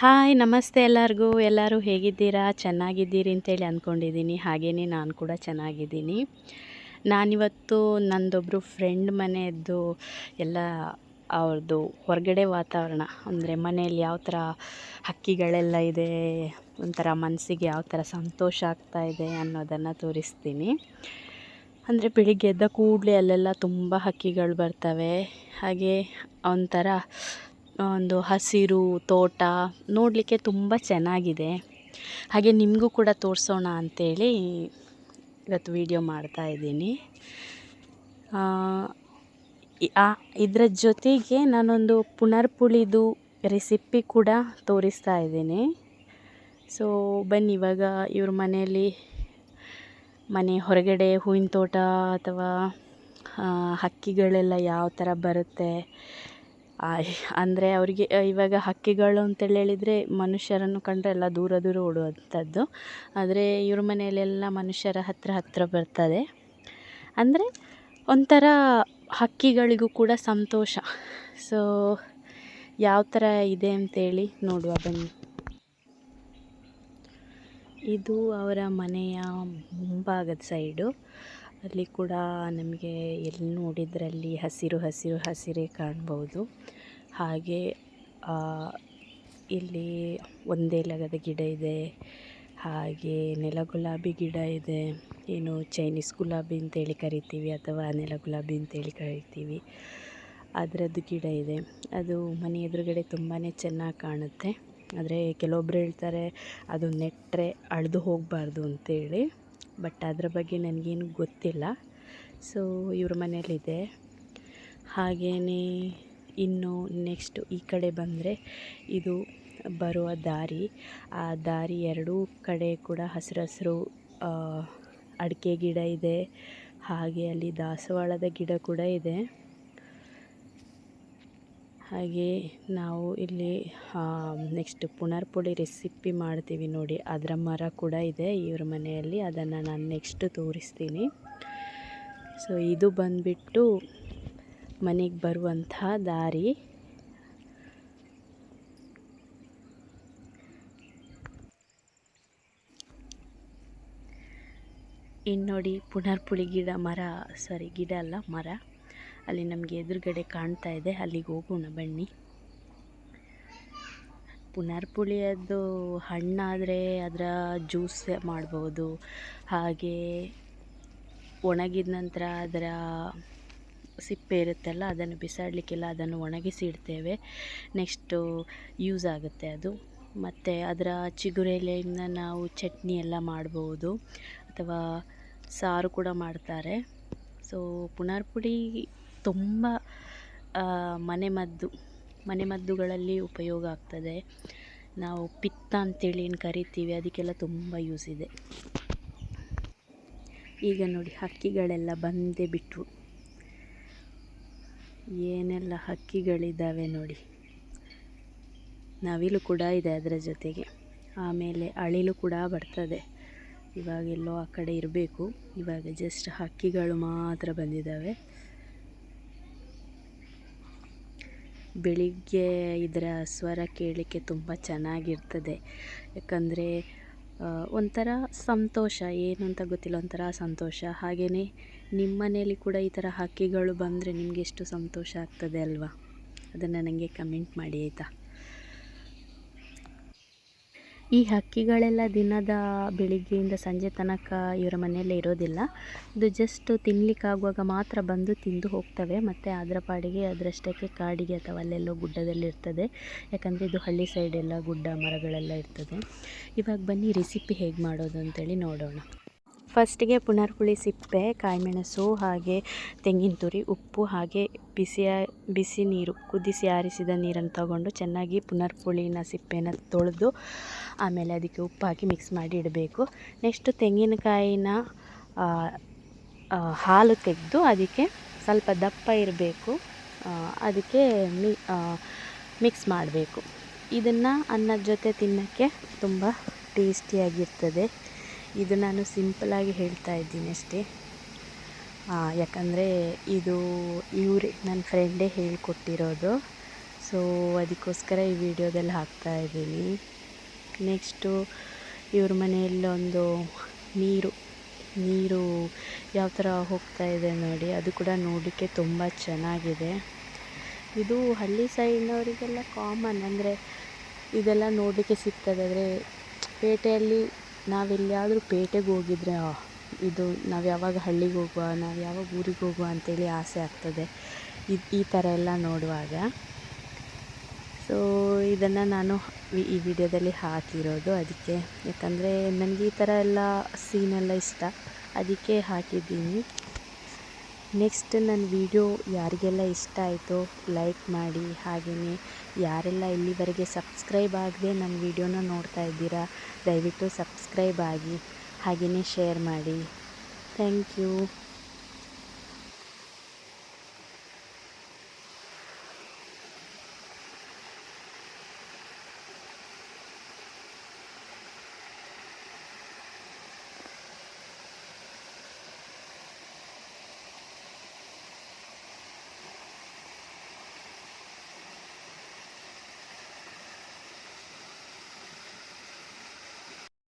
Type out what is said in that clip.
Hi ನಮಸ್ತೆ ಎಲ್ಲರಿಗೂ. ಎಲ್ಲರೂ ಹೇಗಿದ್ದೀರಾ? ಚೆನ್ನಾಗಿದ್ದೀರಿ ಅಂತೇಳಿ ಅಂದ್ಕೊಂಡಿದ್ದೀನಿ ಹಾಗೆಯೇ ನಾನು ಕೂಡ ಚೆನ್ನಾಗಿದ್ದೀನಿ. ನಾನಿವತ್ತು ನಂದೊಬ್ಬರು ಫ್ರೆಂಡ್ ಮನೆಯದ್ದು ಎಲ್ಲ ಅವ್ರದ್ದು ಹೊರಗಡೆ ವಾತಾವರಣ. ಅಂದರೆ ಮನೆಯಲ್ಲಿ ಯಾವ ಥರ ಹಕ್ಕಿಗಳೆಲ್ಲ ಇದೆ, ಒಂಥರ ಮನಸ್ಸಿಗೆ ಯಾವ ಥರ ಸಂತೋಷ ಆಗ್ತಾ ಇದೆ ಅನ್ನೋದನ್ನು ತೋರಿಸ್ತೀನಿ. ಅಂದರೆ ಬೆಳಿಗ್ಗೆ ಎದ್ದ ಕೂಡಲೇ ಅಲ್ಲೆಲ್ಲ ತುಂಬ ಹಕ್ಕಿಗಳು ಬರ್ತವೆ. ಹಾಗೆ ಒಂಥರ ಒಂದು ಹಸಿರು ತೋಟ ನೋಡಲಿಕ್ಕೆ ತುಂಬ ಚೆನ್ನಾಗಿದೆ. ಹಾಗೆ ನಿಮಗೂ ಕೂಡ ತೋರಿಸೋಣ ಅಂಥೇಳಿ ಇವತ್ತು ವೀಡಿಯೋ ಮಾಡ್ತಾ ಇದ್ದೀನಿ. ಇದರ ಜೊತೆಗೆ ನಾನೊಂದು ಪುನರ್ಪುಳಿದು ರೆಸಿಪಿ ಕೂಡ ತೋರಿಸ್ತಾ ಇದ್ದೀನಿ. ಸೊ ಬನ್ನಿ, ಇವಾಗ ಇವ್ರ ಮನೆಯಲ್ಲಿ ಮನೆ ಹೊರಗಡೆ ಹೂವಿನ ತೋಟ ಅಥವಾ ಹಕ್ಕಿಗಳೆಲ್ಲ ಯಾವ ಥರ ಬರುತ್ತೆ ಅಂದರೆ ಅವರಿಗೆ ಇವಾಗ ಹಕ್ಕಿಗಳು ಅಂತೇಳಿ ಹೇಳಿದರೆ ಮನುಷ್ಯರನ್ನು ಕಂಡರೆ ಎಲ್ಲ ದೂರ ದೂರ ಓಡುವಂಥದ್ದು. ಆದರೆ ಇವ್ರ ಮನೆಯಲ್ಲೆಲ್ಲ ಮನುಷ್ಯರ ಹತ್ತಿರ ಹತ್ತಿರ ಬರ್ತದೆ. ಅಂದರೆ ಒಂಥರ ಹಕ್ಕಿಗಳಿಗೂ ಕೂಡ ಸಂತೋಷ. ಸೊ ಯಾವ ಥರ ಇದೆ ಅಂತೇಳಿ ನೋಡುವ ಬನ್ನಿ. ಇದು ಅವರ ಮನೆಯ ಮುಂಭಾಗದ ಸೈಡು ಅಲ್ಲಿ ಕೂಡ ನಮಗೆ ಎಲ್ಲಿ ನೋಡಿದ್ರಲ್ಲಿ ಹಸಿರು ಹಸಿರು ಹಸಿರೇ ಕಾಣ್ಬೋದು. ಹಾಗೆ ಇಲ್ಲಿ ಒಂದೇ ಲಗದ ಗಿಡ ಇದೆ. ಹಾಗೆ ನೆಲ ಗುಲಾಬಿ ಗಿಡ ಇದೆ. ಏನು ಚೈನೀಸ್ ಗುಲಾಬಿ ಅಂತೇಳಿ ಕರಿತೀವಿ ಅಥವಾ ನೆಲ ಗುಲಾಬಿ ಅಂತೇಳಿ ಕರಿತೀವಿ. ಅದರದ್ದು ಗಿಡ ಇದೆ. ಅದು ಮನೆ ಎದುರುಗಡೆ ತುಂಬಾ ಚೆನ್ನಾಗಿ ಕಾಣುತ್ತೆ. ಆದರೆ ಕೆಲವೊಬ್ರು ಹೇಳ್ತಾರೆ, ಅದು ನೆಟ್ಟರೆ ಅಳಿದು ಹೋಗಬಾರ್ದು ಅಂತೇಳಿ. ಬಟ್ ಅದ್ರ ಬಗ್ಗೆ ನನಗೇನು ಗೊತ್ತಿಲ್ಲ. ಸೊ ಇವ್ರ ಮನೇಲಿದೆ ಹಾಗೆಯೇ ಇನ್ನು ನೆಕ್ಸ್ಟು ಈ ಕಡೆ ಬಂದರೆ ಇದು ಬರುವ ದಾರಿ. ಆ ದಾರಿ ಎರಡೂ ಕಡೆ ಕೂಡ ಹಸಿರು ಹಸಿರು ಅಡಿಕೆ ಗಿಡ ಇದೆ. ಹಾಗೆ ಅಲ್ಲಿ ದಾಸವಾಳದ ಗಿಡ ಕೂಡ ಇದೆ. ಹಾಗೆ ನಾವು ಇಲ್ಲಿ ನೆಕ್ಸ್ಟ್ ಪುನರ್ಪುಳಿ ರೆಸಿಪಿ ಮಾಡ್ತೀವಿ ನೋಡಿ. ಅದರ ಮರ ಕೂಡ ಇದೆ ಇವ್ರ ಮನೆಯಲ್ಲಿ. ಅದನ್ನು ನಾನು ನೆಕ್ಸ್ಟ್ ತೋರಿಸ್ತೀನಿ. ಸೊ ಇದು ಬಂದುಬಿಟ್ಟು ಮನೆಗೆ ಬರುವಂತಹ ದಾರಿ. ಇನ್ನು ನೋಡಿ ಪುನರ್ಪುಳಿ ಗಿಡ, ಮರ ಸಾರಿ ಗಿಡ ಅಲ್ಲ, ಮರ. ಅಲ್ಲಿ ನಮಗೆ ಎದುರುಗಡೆ ಕಾಣ್ತಾ ಇದೆ. ಅಲ್ಲಿಗೆ ಹೋಗೋಣ ಬನ್ನಿ. ಪುನರ್ಪುಳಿಯದ್ದು ಹಣ್ಣಾದರೆ ಅದರ ಜ್ಯೂಸ್ ಮಾಡ್ಬೋದು. ಹಾಗೆ ಒಣಗಿದ ನಂತರ ಅದರ ಸಿಪ್ಪೆ ಇರುತ್ತಲ್ಲ, ಅದನ್ನು ಬಿಸಾಡಲಿಕ್ಕೆಲ್ಲ ಅದನ್ನು ಒಣಗಿಸಿ ಇಡ್ತೇವೆ. ನೆಕ್ಸ್ಟು ಯೂಸ್ ಆಗುತ್ತೆ ಅದು. ಮತ್ತು ಅದರ ಚಿಗುರೆಲೆಯಿಂದ ನಾವು ಚಟ್ನಿ ಎಲ್ಲ ಮಾಡ್ಬೋದು. ಅಥವಾ ಸಾರು ಕೂಡ ಮಾಡ್ತಾರೆ. ಸೊ ಪುನರ್ಪುಳಿ ತುಂಬ ಮನೆಮದ್ದು ಮನೆಮದ್ದುಗಳಲ್ಲಿ ಉಪಯೋಗ ಆಗ್ತದೆ. ನಾವು ಪಿತ್ತ ಅಂತೇಳಿ ಏನು ಕರಿತೀವಿ, ಅದಕ್ಕೆಲ್ಲ ತುಂಬ ಯೂಸ್ ಇದೆ. ಈಗ ನೋಡಿ, ಹಕ್ಕಿಗಳೆಲ್ಲ ಬಂದೇ ಬಿಟ್ಟವು ಏನೆಲ್ಲ ಹಕ್ಕಿಗಳಿದ್ದಾವೆ ನೋಡಿ. ನವಿಲು ಕೂಡ ಇದೆ ಅದರ ಜೊತೆಗೆ. ಆಮೇಲೆ ಅಳಿಲು ಕೂಡ ಬರ್ತದೆ. ಇವಾಗೆಲ್ಲೋ ಆ ಕಡೆ ಇರಬೇಕು. ಇವಾಗ ಜಸ್ಟ್ ಹಕ್ಕಿಗಳು ಮಾತ್ರ ಬಂದಿದ್ದಾವೆ ಬೆಳಿಗ್ಗೆ ಇದರ ಸ್ವರ ಕೇಳಲಿಕ್ಕೆ ತುಂಬ ಚೆನ್ನಾಗಿರ್ತದೆ. ಯಾಕಂದರೆ ಒಂಥರ ಸಂತೋಷ. ಏನು ಅಂತ ಗೊತ್ತಿಲ್ಲ, ಒಂಥರ ಸಂತೋಷ. ಹಾಗೆಯೇ ನಿಮ್ಮ ಮನೆಯಲ್ಲಿ ಕೂಡ ಈ ಥರ ಹಕ್ಕಿಗಳು ಬಂದರೆ ನಿಮಗೆ ಎಷ್ಟು ಸಂತೋಷ ಆಗ್ತದೆ ಅಲ್ವಾ? ಅದನ್ನು ನನಗೆ ಕಮೆಂಟ್ ಮಾಡಿ ಆಯಿತಾ? ಈ ಹಕ್ಕಿಗಳೆಲ್ಲ ದಿನದ ಬೆಳಿಗ್ಗೆಯಿಂದ ಸಂಜೆ ತನಕ ಇವರ ಮನೆಯಲ್ಲೇ ಇರೋದಿಲ್ಲ. ಇದು ಜಸ್ಟ್ ತಿನ್ನಲಿಕ್ಕಾಗುವಾಗ ಮಾತ್ರ ಬಂದು ತಿಂದು ಹೋಗ್ತವೆ. ಮತ್ತು ಅದರ ಪಾಡಿಗೆ ಅದರಷ್ಟಕ್ಕೆ ಕಾಡಿಗೆ ಅಥವಾ ಅಲ್ಲೆಲ್ಲೋ ಗುಡ್ಡದಲ್ಲಿ ಇರ್ತದೆ. ಯಾಕಂದರೆ ಇದು ಹಳ್ಳಿ ಸೈಡೆಲ್ಲ ಗುಡ್ಡ ಮರಗಳೆಲ್ಲ ಇರ್ತದೆ. ಇವಾಗ ಬನ್ನಿ ರೆಸಿಪಿ ಹೇಗೆ ಮಾಡೋದು ಅಂತೇಳಿ ನೋಡೋಣ. ಫಸ್ಟಿಗೆ ಪುನರ್ಪುಳಿ ಸಿಪ್ಪೆ, ಕಾಯಿಮೆಣಸು ಹಾಗೆ ತೆಂಗಿನ ತುರಿ, ಉಪ್ಪು ಹಾಗೆ ಬಿಸಿಯ ಬಿಸಿ ನೀರು ಕುದಿಸಿ ಆರಿಸಿದ ನೀರನ್ನು ತಗೊಂಡು ಚೆನ್ನಾಗಿ ಪುನರ್ಪುಳಿನ ಸಿಪ್ಪೆನ ತೊಳೆದು ಆಮೇಲೆ ಅದಕ್ಕೆ ಉಪ್ಪು ಹಾಕಿ ಮಿಕ್ಸ್ ಮಾಡಿ ಇಡಬೇಕು. ನೆಕ್ಸ್ಟು ತೆಂಗಿನಕಾಯಿನ ಹಾಲು ತೆಗೆದು ಅದಕ್ಕೆ ಸ್ವಲ್ಪ ದಪ್ಪ ಇರಬೇಕು. ಅದಕ್ಕೆ ಮಿಕ್ಸ್ ಮಾಡಬೇಕು. ಇದನ್ನು ಅನ್ನದ ಜೊತೆ ತಿನ್ನೋಕ್ಕೆ ತುಂಬ ಟೇಸ್ಟಿಯಾಗಿರ್ತದೆ ಇದು ನಾನು ಸಿಂಪಲಾಗಿ ಹೇಳ್ತಾ ಇದ್ದೀನಿ ಅಷ್ಟೇ. ಯಾಕಂದರೆ ಇದು ಇವರೇ ನನ್ನ ಫ್ರೆಂಡೇ ಹೇಳಿಕೊಟ್ಟಿರೋದು. ಸೊ ಅದಕ್ಕೋಸ್ಕರ ಈ ವಿಡಿಯೋದಲ್ಲಿ ಹಾಕ್ತಾ ಇದ್ದೀನಿ. ನೆಕ್ಸ್ಟು ಇವ್ರ ಮನೆಯಲ್ಲೊಂದು ನೀರು ನೀರು ಯಾವ ಥರ ಹೋಗ್ತಾ ಇದೆ ನೋಡಿ, ಅದು ಕೂಡ ನೋಡಲಿಕ್ಕೆ ತುಂಬ ಚೆನ್ನಾಗಿದೆ. ಇದು ಹಳ್ಳಿ ಸೈಡ್ನವರಿಗೆಲ್ಲ ಕಾಮನ್ ಅಂದರೆ ಇದೆಲ್ಲ ನೋಡಲಿಕ್ಕೆ ಸಿಗ್ತದೆ. ಆದರೆ ಪೇಟೆಯಲ್ಲಿ ನಾವೆಲ್ಲಿಯಾದರೂ ಪೇಟೆಗೆ ಹೋಗಿದ್ರೆ ಇದು ನಾವು ಯಾವಾಗ ಹಳ್ಳಿಗೆ ಹೋಗುವ, ನಾವು ಯಾವಾಗ ಊರಿಗೆ ಹೋಗುವ ಅಂತೇಳಿ ಆಸೆ ಆಗ್ತದೆ. ಇದು, ಈ ಥರ ಎಲ್ಲ ನೋಡುವಾಗ. ಸೊ ಇದನ್ನು ನಾನು ಈ ವಿಡಿಯೋದಲ್ಲಿ ಹಾಕಿರೋದು ಅದಕ್ಕೆ. ಯಾಕಂದರೆ ನನಗೆ ಈ ಥರ ಎಲ್ಲ ಸೀನೆಲ್ಲ ಇಷ್ಟ. ಅದಕ್ಕೆ ಹಾಕಿದ್ದೀನಿ. ನೆಕ್ಸ್ಟ್ ನನ್ನ ವಿಡಿಯೋ ಯಾರಿಗೆಲ್ಲ ಇಷ್ಟ ಆಯಿತೋ ಲೈಕ್ ಮಾಡಿ. ಹಾಗೆಯೇ ಯಾರೆಲ್ಲ ಇಲ್ಲಿವರೆಗೆ ಸಬ್ಸ್ಕ್ರೈಬ್ ಆಗದೆ ನನ್ನ ವಿಡಿಯೋನ ನೋಡ್ತಾ ಇದ್ದೀರಾ, ದಯವಿಟ್ಟು ಸಬ್ಸ್ಕ್ರೈಬ್ ಆಗಿ. ಹಾಗೆಯೇ ಶೇರ್ ಮಾಡಿ. Thank you.